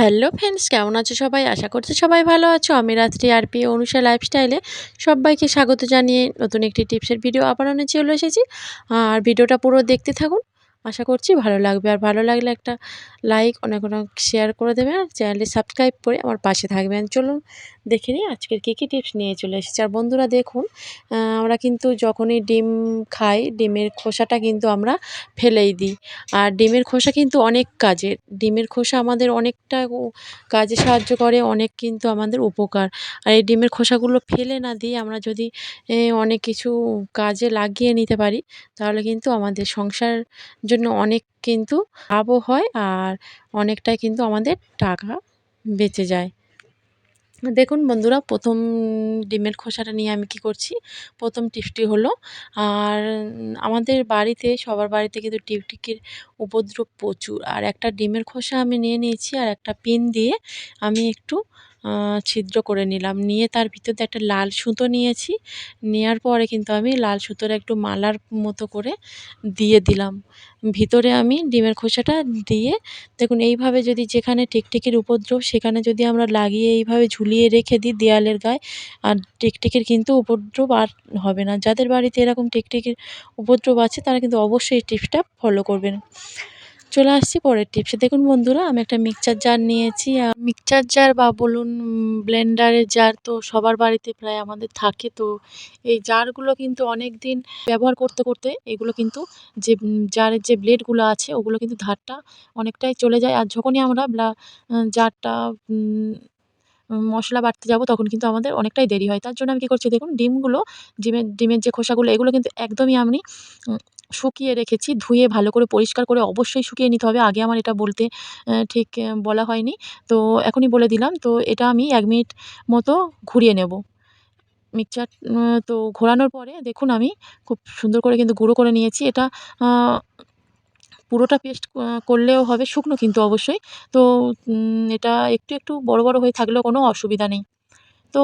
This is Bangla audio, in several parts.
হ্যালো ফ্রেন্ডস, কেমন আছো সবাই? আশা করছি সবাই ভালো আছো। আমি রাত্রি আর পি অনুষা লাইফস্টাইলে সবাইকে স্বাগত জানিয়ে নতুন একটি টিপসের ভিডিও আবার অনেক চলে এসেছি। আর ভিডিওটা পুরো দেখতে থাকুন। আশা করছি ভালো লাগবে। আর ভালো লাগলে একটা লাইক অনেক অনেক শেয়ার করে দেবেন। আর চ্যানেলটি সাবস্ক্রাইব করে আমার পাশে থাকবেন। চলুন দেখে নিই আজকের কী কী টিপস নিয়ে চলে এসেছি। আর বন্ধুরা দেখুন আমরা কিন্তু যখনই ডিম খাই, ডিমের খোসাটা কিন্তু আমরা ফেলেই দিই। আর ডিমের খোসা কিন্তু অনেক কাজের। ডিমের খোসা আমাদের অনেকটা কাজে সাহায্য করে, অনেক কিন্তু আমাদের উপকার। আর এই ডিমের খোসাগুলো ফেলে না দিয়ে আমরা যদি অনেক কিছু কাজে লাগিয়ে নিতে পারি, তাহলে কিন্তু আমাদের সংসার জন্য অনেক কিন্তু লাভও হয় আর অনেকটাই কিন্তু আমাদের টাকা বেঁচে যায়। দেখুন বন্ধুরা, প্রথম ডিমের খোসাটা নিয়ে আমি কি করছি? প্রথম টিপসটি হলো, আর আমাদের বাড়িতে, সবার বাড়িতে কিন্তু টিকটিকির উপদ্রব প্রচুর। আর একটা ডিমের খোসা আমি নিয়ে নিয়েছি আর একটা পিন দিয়ে আমি একটু ছিদ্র করে নিলাম। নিয়ে তার ভিতর দিয়ে একটা লাল সুতো নিয়েছি। নেওয়ার পরে কিন্তু আমি লাল সুতোর একটু মালার মতো করে দিয়ে দিলাম। ভিতরে আমি ডিমের খোসাটা দিয়ে, দেখুন এইভাবে যদি যেখানে টিকটিকির উপদ্রব, সেখানে যদি আমরা লাগিয়ে এইভাবে ঝুলিয়ে রেখে দিই দেয়ালের গায়ে, আর টিকটিকির কিন্তু উপদ্রব আর হবে না। যাদের বাড়িতে এরকম টিকটিকির উপদ্রব আছে, তারা কিন্তু অবশ্যই টিপসটা ফলো করবেন। চলে আসছি পরের টিপসে। দেখুন বন্ধুরা, আমি একটা মিক্সচার জার নিয়েছি। আর মিক্সচার জার বা বলুন ব্লেন্ডারের জার তো সবার বাড়িতে প্রায় আমাদের থাকে। তো এই জারগুলো কিন্তু অনেক দিন ব্যবহার করতে করতে এগুলো কিন্তু যে জারের যে ব্লেডগুলো আছে, ওগুলো কিন্তু ধারটা অনেকটাই চলে যায়। আর যখনই আমরা জারটা মশলা বাটতে যাব, তখন কিন্তু আমাদের অনেকটাই দেরি হয়। তার জন্য আমি কী করছি, দেখুন, ডিমগুলো, ডিমের ডিমের যে খোসাগুলো, এগুলো কিন্তু একদমই আমি শুকিয়ে রেখেছি, ধুয়ে ভালো করে, পরিষ্কার করে অবশ্যই শুকিয়ে নিতে হবে। আগে আমার এটা বলতে ঠিক বলা হয়নি। তো এখনই বলে দিলাম, তো এটা আমি এক মিনিট মতো ঘুরিয়ে নেব। মিক্সচার তো ঘোরানোর পরে দেখুন আমি খুব সুন্দর করে কিন্তু গুঁড়ো করে নিয়েছি। এটা পুরোটা পেস্ট করলেও হবে শুকনো কিন্তু অবশ্যই। তো এটা একটু একটু বড়ো বড়ো হয়ে থাকলেও কোনো অসুবিধা নেই। তো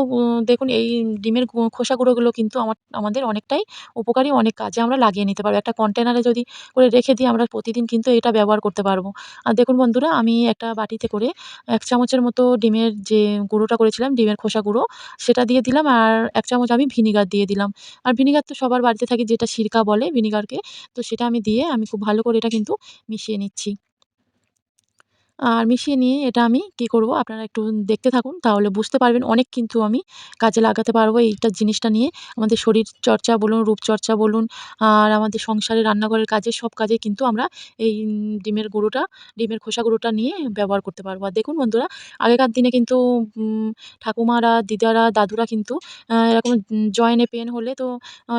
দেখুন, এই ডিমের খোসা গুঁড়োগুলো কিন্তু আমার, আমাদের অনেকটাই উপকারী, অনেক কাজে আমরা লাগিয়ে নিতে পারব। একটা কন্টেনারে যদি করে রেখে দিই, আমরা প্রতিদিন কিন্তু এটা ব্যবহার করতে পারব। আর দেখুন বন্ধুরা, আমি একটা বাটিতে করে এক চামচের মতো ডিমের যে গুঁড়োটা করেছিলাম, ডিমের খোসা গুঁড়ো, সেটা দিয়ে দিলাম। আর এক চামচ আমি ভিনিগার দিয়ে দিলাম। আর ভিনিগার তো সবার বাড়িতে থাকে, যেটা সিরকা বলে ভিনিগারকে, তো সেটা আমি দিয়ে আমি খুব ভালো করে এটা কিন্তু মিশিয়ে নিচ্ছি। আর মিশিয়ে নিয়ে এটা আমি কী করব? আপনারা একটু দেখতে থাকুন, তাহলে বুঝতে পারবেন অনেক কিন্তু আমি কাজে লাগাতে পারব। এইটা জিনিসটা নিয়ে আমাদের শরীর চর্চা বলুন রূপচর্চা বলুন, আর আমাদের সংসারে, রান্নাঘরের কাজে, সব কাজে কিন্তু আমরা এই ডিমের গুঁড়োটা, ডিমের খোসা গুঁড়োটা নিয়ে ব্যবহার করতে পারব। আর দেখুন বন্ধুরা, আগেকার দিনে কিন্তু ঠাকুমারা, দিদারা, দাদুরা কিন্তু এরকম জয়েনে পেন হলে তো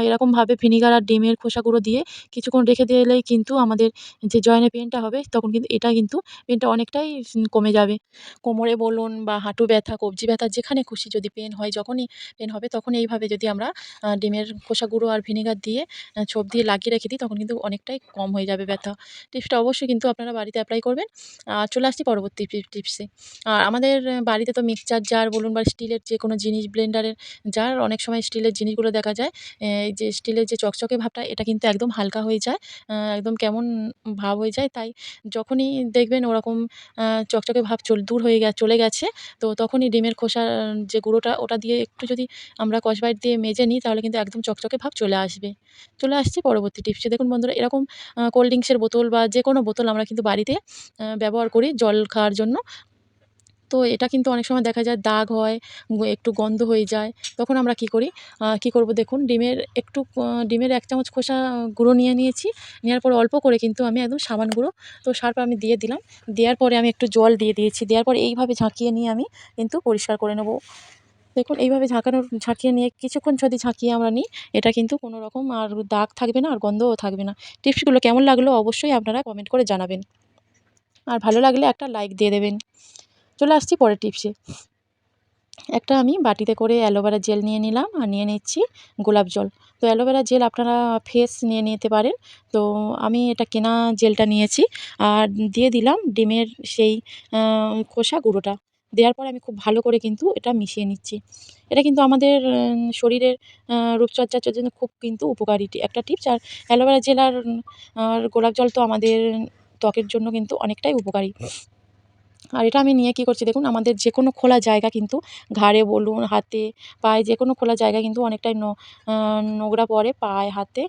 এরকমভাবে ভিনিগার আর ডিমের খোসা গুঁড়ো দিয়ে কিছুক্ষণ রেখে দিলেই কিন্তু আমাদের যে জয়েনে পেনটা হবে, তখন কিন্তু এটা কিন্তু পেনটা অনেক অনেকটাই কমে যাবে। কোমরে বলুন বা হাঁটু ব্যথা, কবজি ব্যথা, যেখানে খুশি যদি পেন হয়, যখনই পেন হবে, তখন এইভাবে যদি আমরা ডিমের খোসা গুঁড়ো আর ভিনেগার দিয়ে ছোপ দিয়ে লাগিয়ে রেখে দিই, তখন কিন্তু অনেকটাই কম হয়ে যাবে ব্যথা। টিপসটা অবশ্যই কিন্তু আপনারা বাড়িতে অ্যাপ্লাই করবেন। আর চলে আসছি পরবর্তী টিপসে। আর আমাদের বাড়িতে তো মিক্সচার জার বলুন বা স্টিলের যে কোনো জিনিস ব্লেন্ডারের জার অনেক সময় স্টিলের জিনিসগুলো দেখা যায় এই যে স্টিলের যে চকচকে ভাবটা, এটা কিন্তু একদম হালকা হয়ে যায় একদম কেমন ভাব হয়ে যায়। তাই যখনই দেখবেন ওরকম চকচকে ভাব চল, দূর হয়ে গে চলে গেছে। তো তখনই ডিমের খোসার যে গুঁড়োটা ওটা দিয়ে একটু যদি আমরা স্কচব্রাইট দিয়ে মেজে নিই, তাহলে কিন্তু একদম চকচকে ভাব চলে আসবে। চলে আসছি পরবর্তী টিপসে। দেখুন বন্ধুরা, এরকম কোল্ড ড্রিঙ্কসের বোতল বা যে কোনো বোতল আমরা কিন্তু বাড়িতে ব্যবহার করি জল খাওয়ার জন্য। তো এটা কিন্তু অনেক সময় দেখা যায় দাগ হয় একটু গন্ধ হয়ে যায়। তখন আমরা কি করি? কি করব দেখুন, ডিমের একটু ডিমের এক চামচ খোসা গুঁড়ো নিয়ে নিয়েছি। নেওয়ার পরে অল্প করে কিন্তু আমি একদম সাবান গুঁড়ো, তো সার্ফ আমি দিয়ে দিলাম। দেওয়ার পরে আমি একটু জল দিয়ে দিয়েছি। দেওয়ার পরে এইভাবে ঝাঁকিয়ে নিয়ে আমি কিন্তু পরিষ্কার করে নেব। দেখুন, এইভাবে ঝাঁকানোর, ঝাঁকিয়ে নিয়ে কিছুক্ষণ যদি ঝাঁকিয়ে আমরা নিই, এটা কিন্তু কোনো রকম আর দাগ থাকবে না, আর গন্ধও থাকবে না। টিপসগুলো কেমন লাগল অবশ্যই আপনারা কমেন্ট করে জানাবেন। আর ভালো লাগলে একটা লাইক দিয়ে দেবেন। চলে আসছি পরের টিপসে। একটা আমি বাটিতে করে অ্যালোভেরা জেল নিয়ে নিলাম আর নিয়ে নিচ্ছি গোলাপ জল। তো অ্যালোভেরা জেল আপনারা ফেস নিয়ে নিতে পারেন। তো আমি এটা কেনা জেলটা নিয়েছি আর দিয়ে দিলাম ডিমের সেই খোসা গুঁড়োটা। দেওয়ার পরে আমি খুব ভালো করে কিন্তু এটা মিশিয়ে নিচ্ছি। এটা কিন্তু আমাদের শরীরের রূপচর্চার জন্য খুব কিন্তু উপকারী একটা টিপস। আর অ্যালোভেরা জেল আর গোলাপ জল তো আমাদের ত্বকের জন্য কিন্তু অনেকটাই উপকারী। আর এটা আমি নিয়ে কী করছি দেখুন, আমাদের যে কোনো খোলা জায়গা কিন্তু ঘাড়ে বলুন, হাতে, পায়ে যে কোনো খোলা জায়গা কিন্তু অনেকটাই নোংরা পড়ে পায়ে, হাতে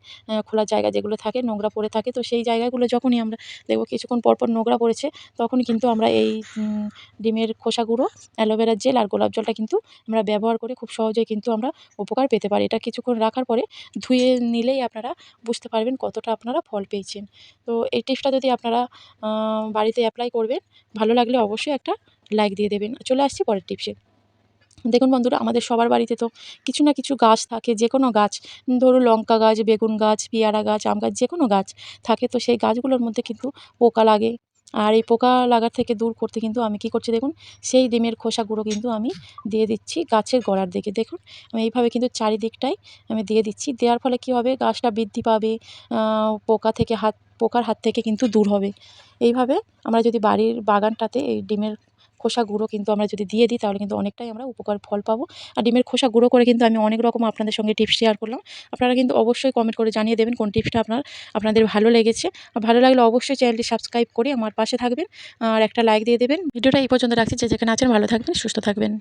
খোলা জায়গা যেগুলো থাকে নোংরা পড়ে থাকে। তো সেই জায়গাগুলো যখনই আমরা দেখব কিছুক্ষণ পর পর নোংরা পড়েছে, তখনই কিন্তু আমরা এই ডিমের খোসা গুঁড়ো অ্যালোভেরার জেল আর গোলাপ জলটা কিন্তু আমরা ব্যবহার করে খুব সহজেই কিন্তু আমরা উপকার পেতে পারি। এটা কিছুক্ষণ রাখার পরে ধুয়ে নিলেই আপনারা বুঝতে পারবেন কতটা আপনারা ফল পেয়েছেন। তো এই টিপসটা যদি আপনারা বাড়িতে অ্যাপ্লাই করবেন, ভালো লাগলে অবশ্যই একটা লাইক দিয়ে দেবেন। চলে আসছি পরের টিপসে দেখুন বন্ধুরা, আমাদের সবার বাড়িতে তো কিছু না কিছু গাছ থাকে, যে কোনো গাছ ধরো লঙ্কা গাছ, বেগুন গাছ, পেয়ারা গাছ, আম গাছ, যে কোনো গাছ থাকে, তো সেই গাছগুলোর মধ্যে কিন্তু পোকা লাগে আর এই পোকা লাগার থেকে দূর করতে কিন্তু আমি কী করছি দেখুন, সেই ডিমের খোসা গুঁড়ো কিন্তু আমি দিয়ে দিচ্ছি গাছের গোড়ার দিকে। দেখুন, আমি এইভাবে কিন্তু চারিদিকটাই আমি দিয়ে দিচ্ছি। দেওয়ার ফলে কী হবে, গাছটা বৃদ্ধি পাবে পোকা থেকে হাত, পোকার হাত থেকে কিন্তু দূর হবে। এইভাবে আমরা যদি বাড়ির বাগানটাতে এই ডিমের খোসা গুঁড়ো কিন্তু আমরা যদি দিয়ে দিই, তাহলে কিন্তু অনেকটাই আমরা উপকার ফল পাবো। আর ডিমের খোসা গুঁড়ো করে কিন্তু আমি অনেক রকম আপনাদের সঙ্গে টিপস শেয়ার করলাম। আপনারা কিন্তু অবশ্যই কমেন্ট করে জানিয়ে দেবেন কোন টিপসটা আপনার, আপনাদের ভালো লেগেছে। আর ভালো লাগলে অবশ্যই চ্যানেলটি সাবস্ক্রাইব করে আমার পাশে থাকবেন। আর একটা লাইক দিয়ে দেবেন। ভিডিওটা এই পর্যন্ত রাখছি। যে যেখানে আছেন ভালো থাকবেন, সুস্থ থাকবেন।